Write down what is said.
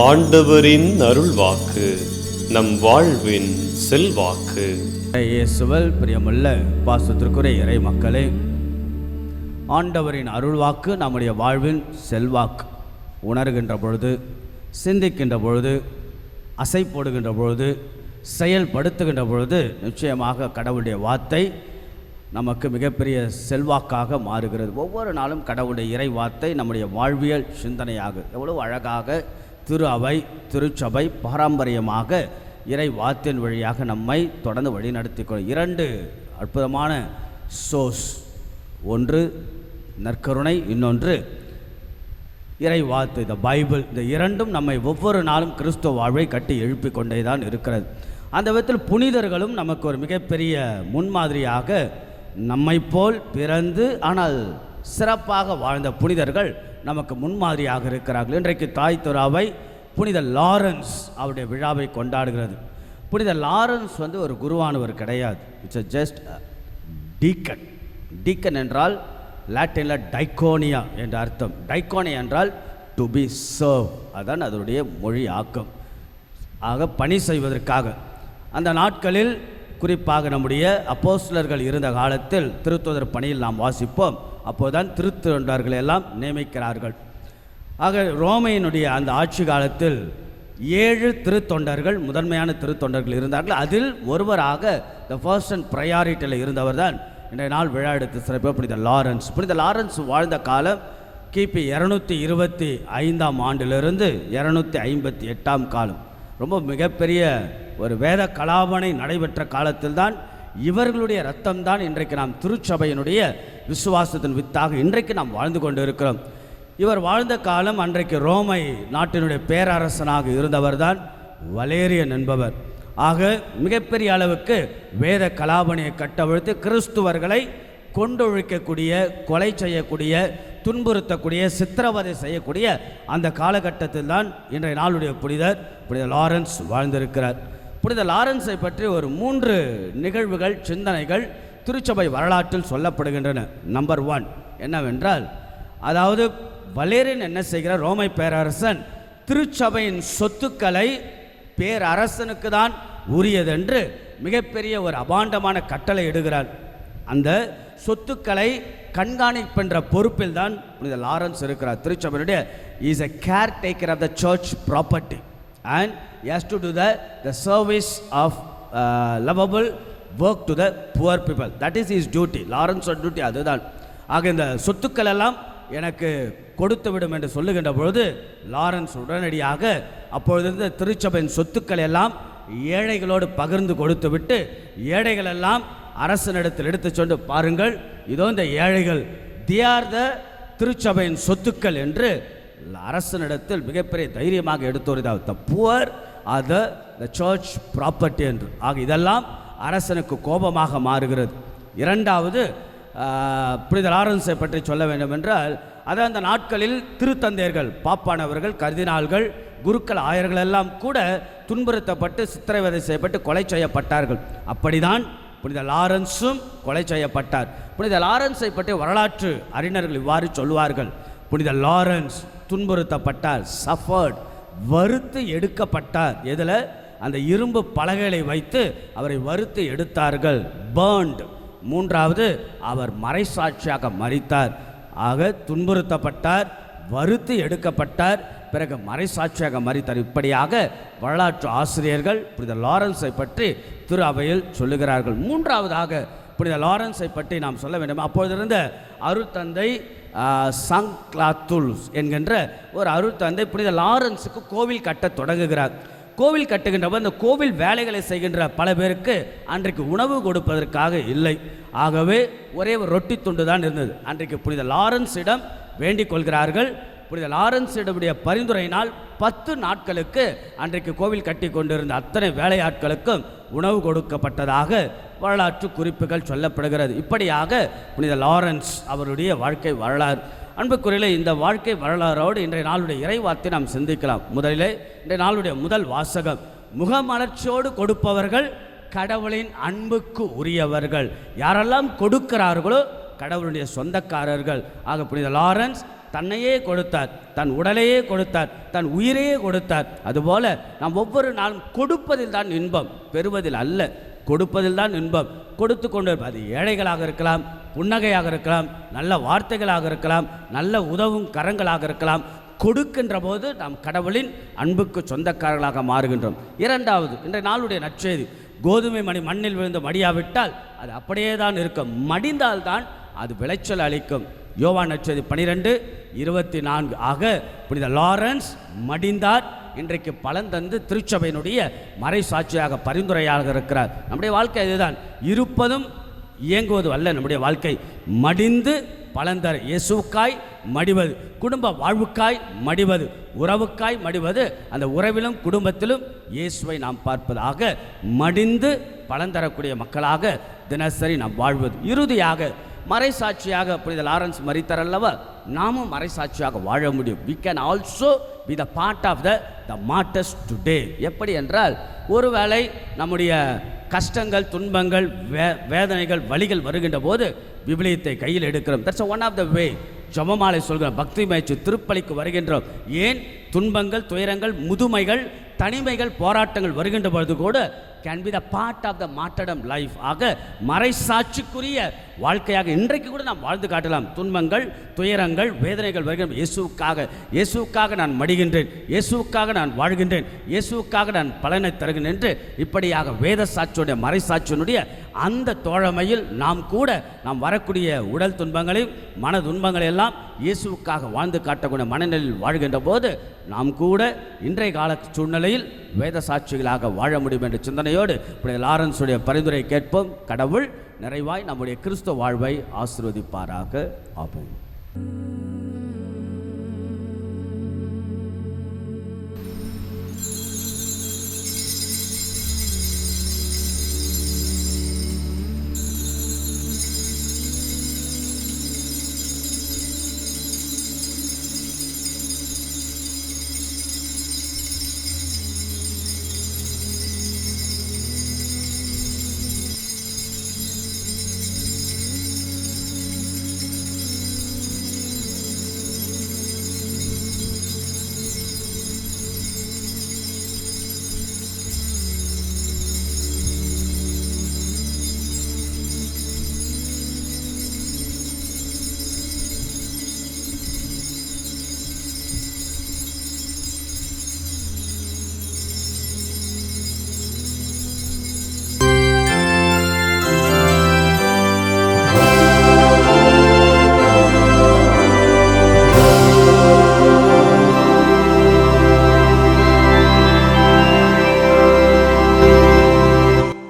ஆண்டவரின் அருள்வாக்கு நம் வாழ்வின் செல்வாக்கு. இயேசுவல் பிரியமுள்ள பாசத்திற்குரிய இறை மக்களே ஆண்டவரின் அருள்வாக்கு நம்முடைய வாழ்வின் செல்வாக்கு. உணர்கின்ற பொழுது சிந்திக்கின்ற பொழுது அசை போடுகின்ற பொழுது செயல்படுத்துகின்ற பொழுது நிச்சயமாக கடவுளுடைய வார்த்தை நமக்கு மிகப்பெரிய செல்வாக்காக மாறுகிறது. ஒவ்வொரு நாளும் கடவுளுடைய இறை வார்த்தை நம்முடைய வாழ்வியல் சிந்தனையாக எவ்வளவு அழகாக திரு அவை திருச்சபை பாரம்பரியமாக இறை வாத்தின் வழியாக நம்மை தொடர்ந்து வழிநடத்தி கொள்ளும் இரண்டு அற்புதமான சோர்ஸ் ஒன்று நற்கருணை. இன்னொன்று இறை வாத்து இந்த பைபிள் இந்த இரண்டும் நம்மை ஒவ்வொரு நாளும் கிறிஸ்துவ வாழ்வை கட்டி எழுப்பி கொண்டே தான் இருக்கிறது. அந்த விதத்தில் புனிதர்களும் நமக்கு ஒரு மிகப்பெரிய முன்மாதிரியாக நம்மை போல் பிறந்து ஆனால் சிறப்பாக வாழ்ந்த புனிதர்கள் நமக்கு முன்மாதிரியாக இருக்கிறார்கள். இன்றைக்கு தாய் துறாவை புனித லாரன்ஸ் அவருடைய விழாவை கொண்டாடுகிறது. புனித லாரன்ஸ் வந்து ஒரு குருவானவர் கிடையாது. இட்ஸ் ஜஸ்ட் டீக்கன் டீக்கன் என்றால் லாட்டினில் டைக்கோனியா என்ற அர்த்தம். டைக்கோனியா என்றால் டு பி சர்வ் அதான் அதனுடைய மொழி ஆக்கம். ஆக பணி செய்வதற்காக. அந்த நாட்களில் குறிப்பாக நம்முடைய அப்போஸ்லர்கள் இருந்த காலத்தில் திருத்துதர் பணியில் நாம் வாசிப்போம். அப்போதுதான் திருத்தொண்டர்கள் எல்லாம் நியமிக்கிறார்கள். ஆக ரோமையினுடைய அந்த ஆட்சி காலத்தில் ஏழு திருத்தொண்டர்கள் முதன்மையான திருத்தொண்டர்கள் இருந்தார்கள். அதில் ஒருவராக த ஃபர்ஸ்ட் அண்ட் ப்ரையாரிட்டியில் இருந்தவர் தான் இன்றைய நாள் விழா எடுத்து சிறப்பு புனித லாரன்ஸ். புனித லாரன்ஸ் வாழ்ந்த காலம் கிபி இரநூத்தி இருபத்தி ஐந்தாம் ஆண்டிலிருந்து இரநூத்தி ஐம்பத்தி எட்டாம் காலம். ரொம்ப மிகப்பெரிய ஒரு வேத கலாபனை நடைபெற்ற காலத்தில்தான் இவர்களுடைய ரத்தம் தான் இன்றைக்கு நாம் திருச்சபையினுடைய விசுவாசத்தின் வித்தாக இன்றைக்கு நாம் வாழ்ந்து கொண்டு இருக்கிறோம் இவர் வாழ்ந்த காலம் அன்றைக்கு ரோமை நாட்டினுடைய பேரரசனாக இருந்தவர்தான் வலேரியன் என்பவர். ஆக மிகப்பெரிய அளவுக்கு வேத கலாபணியை கட்டவிழ்த்து கிறிஸ்துவர்களை கொண்டொழிக்கக்கூடிய கொலை செய்யக்கூடிய துன்புறுத்தக்கூடிய சித்திரவதை செய்யக்கூடிய அந்த காலகட்டத்தில் தான் இன்றைய நாளுடைய புனிதர் புனித லாரன்ஸ் வாழ்ந்திருக்கிறார். புனித லாரன்ஸை பற்றி ஒரு மூன்று நிகழ்வுகள் சிந்தனைகள் திருச்சபை வரலாற்றில் சொல்லப்படுகின்றன. நம்பர் ஒன் என்னவென்றால் அதாவது வலேரின் என்ன செய்கிறார்? ரோமை பேரரசன் திருச்சபையின் சொத்துக்களை பேரரசனுக்கு தான் உரியதென்று மிகப்பெரிய ஒரு அபாண்டமான கட்டளை இடுகிறார். அந்த சொத்துக்களை கண்காணிப்பென்ற பொறுப்பில் தான் புனித லாரன்ஸ் இருக்கிறார். திருச்சபையினுடைய is a caretaker of the church property and has to to the the service of lovable work to the poor people that is is duty of duty அதுதான். ஆக இந்த சொத்துக்கள் எல்லாம் எனக்கு கொடுத்து விடும் என்று சொல்லுகின்ற பொழுது லாரன்ஸ் உடனடியாக அப்பொழுது இருந்த திருச்சபையின் சொத்துக்கள் எல்லாம் ஏழைகளோடு பகிர்ந்து கொடுத்து விட்டு ஏழைகள் எல்லாம் அரசனிடத்தில் எடுத்து சென்று பாருங்கள். இதோ இந்த ஏழைகள் தி ஆர் த திருச்சபையின் சொத்துக்கள் என்று அரசனிடத்தில் மிகப்பெரிய தைரியமாக எடுத்துரைத்தார் the poor are the the church property என்று. ஆக இதெல்லாம் அரசனுக்கு கோபமாக மாறுகிறது. இரண்டாவது புனித லாரன்ஸை பற்றி சொல்ல வேண்டும் என்றால் அது அந்த நாட்களில் திருத்தந்தையர்கள் பாப்பானவர்கள் கர்தினால்கள் குருக்கள் ஆயர்கள் எல்லாம் கூட துன்புறுத்தப்பட்டு சித்திரவதை செய்யப்பட்டு கொலை செய்யப்பட்டார்கள். அப்படிதான் புனித லாரன்ஸும் கொலை செய்யப்பட்டார். புனித லாரன்ஸை பற்றி வரலாற்று அறிஞர்கள் இவ்வாறு சொல்லுவார்கள். புனித லாரன்ஸ் துன்புறுத்தப்பட்டார் சஃபர்ட் வறுத்து எடுக்கப்பட்டார். எதில்? அந்த இரும்பு பலகைகளை வைத்து அவரை வறுத்து எடுத்தார்கள். பேர்ண்ட் மூன்றாவது அவர் மறைசாட்சியாக மறித்தார் ஆக துன்புறுத்தப்பட்டார் வறுத்து எடுக்கப்பட்டார் பிறகு மறைசாட்சியாக மறித்தார் இப்படியாக வரலாற்று ஆசிரியர்கள் புனித லாரன்ஸை பற்றி திரு அவையில் சொல்லுகிறார்கள். மூன்றாவதாக புனித லாரன்ஸை பற்றி நாம் சொல்ல வேண்டும். அப்பொழுது இருந்த அருட்தந்தை சங்க்லாத்துல்ஸ் என்கின்ற ஒரு அருத்தந்தை புனித லாரன்ஸுக்கு கோவில் கட்ட தொடங்குகிறார். கோவில் கட்டுகின்றவர் அந்த கோவில் வேலைகளை செய்கின்ற பல பேருக்கு அன்றைக்கு உணவு கொடுப்பதற்காக இல்லை. ஆகவே ஒரே ஒரு ரொட்டி துண்டு தான் இருந்தது. அன்றைக்கு புனித லாரன்ஸிடம் வேண்டிக் கொள்கிறார்கள். புனித லாரன்ஸிடமுடைய பரிந்துரையினால் பத்து நாட்களுக்கு அன்றைக்கு கோவில் கட்டி கொண்டிருந்த அத்தனை வேலையாட்களுக்கும் உணவு கொடுக்கப்பட்டதாக வரலாற்று குறிப்புகள் சொல்லப்படுகிறது. இப்படியாக புனித லாரன்ஸ் அவருடைய வாழ்க்கை வரலாறு. அன்புக்குறையில் இந்த வாழ்க்கை வரலாறோடு இன்றைய நாளுடைய இறைவார்த்தை நாம் சிந்திக்கலாம். முதலிலே இன்றைய நாளுடைய முதல் வாசகம் முகமலர்ச்சியோடு கொடுப்பவர்கள் கடவுளின் அன்புக்கு உரியவர்கள். யாரெல்லாம் கொடுக்கிறார்களோ கடவுளுடைய சொந்தக்காரர்கள். ஆக புனித லாரன்ஸ் தன்னையே கொடுத்தார் தன் உடலையே கொடுத்தார் தன் உயிரையே கொடுத்தார். அதுபோல நாம் ஒவ்வொரு நாளும் கொடுப்பதில் தான் இன்பம் பெறுவதில் அல்ல. கொடுப்பதில் தான் இன்பம். கொடுத்து கொண்டு அது ஏழைகளாக இருக்கலாம் புன்னகையாக இருக்கலாம் நல்ல வார்த்தைகளாக இருக்கலாம் நல்ல உதவும் கரங்களாக இருக்கலாம். கொடுக்கின்ற போது நாம் கடவுளின் அன்புக்கு சொந்தக்காரர்களாக மாறுகின்றோம். இரண்டாவது இன்றைய நாளுடைய நற்செய்தி. கோதுமை மணி மண்ணில் விழுந்து மடியாவிட்டால் அது அப்படியே தான் இருக்கும். மடிந்தால்தான் அது விளைச்சல் அளிக்கும். யோவான் நற்செய்தி பனிரெண்டு இருபத்தி நான்கு. ஆக புனித லாரன்ஸ் மடிந்தார் இன்றைக்கு பலன் தந்து திருச்சபையினுடைய மறைசாட்சியாக பரிந்துரையாக இருக்கிறார். நம்முடைய வாழ்க்கை இதுதான். இருப்பதும் இயங்குவது அல்ல. நம்முடைய வாழ்க்கை மடிந்து பலந்தர இயேசுவுக்காய் மடிவது குடும்ப வாழ்வுக்காய் மடிவது உறவுக்காய் மடிவது அந்த உறவிலும் குடும்பத்திலும் இயேசுவை நாம் பார்ப்பதாக மடிந்து பலன் தரக்கூடிய மக்களாக தினசரி நாம் வாழ்வது. இறுதியாக மறைசாட்சியாக புனித லாரன்ஸ் மறித்தார் அல்லவா நாமும் மறைசாட்சியாக வாழ முடியும். We can also be the part of the the martyrs today எப்படி என்றால் ஒருவேளை நம்முடைய கஷ்டங்கள் துன்பங்கள் வே வேதனைகள் வழிகள் வருகின்ற போது விபிலியத்தை கையில் எடுக்கிறோம். That's one of the way ஜபமாலை சொல்கிறோம். பக்தி மயிற்சி திருப்பலிக்கு வருகின்றோம். ஏன்? துன்பங்கள் துயரங்கள் முதுமைகள் தனிமைகள் போராட்டங்கள் வருகின்ற பொழுது கூட can be the part of the martyrdom life ஆக மறைசாட்சிக்குரிய வாழ்க்கையாக இன்றைக்கு கூட நாம் வாழ்ந்து காட்டலாம். துன்பங்கள் துயரங்கள் வேதனைகள் வருகின்ற இயேசுக்காக இயேசுவுக்காக நான் மடிகின்றேன். இயேசுக்காக நான் வாழ்கின்றேன். இயேசுக்காக நான் பலனை தருகின்றேன் என்று இப்படியாக வேத சாட்சியுடைய மறைசாட்சியினுடைய அந்த தோழமையில் நாம் கூட நாம் வரக்கூடிய உடல் துன்பங்களையும் மன துன்பங்களை இயேசுக்காக வாழ்ந்து காட்டக்கூடிய மனநிலையில் வாழ்கின்ற போது நாம் கூட இன்றைய கால சூழ்நிலையில் வேத சாட்சிகளாக வாழ முடியும் என்ற சிந்தனையோடு இப்படி லாரன்ஸுடைய பரிந்துரை கேட்போம். கடவுள் நிறைவாய் நம்முடைய கிறிஸ்துவ வாழ்வை ஆசிர்வதிப்பாராக. ஆபோம்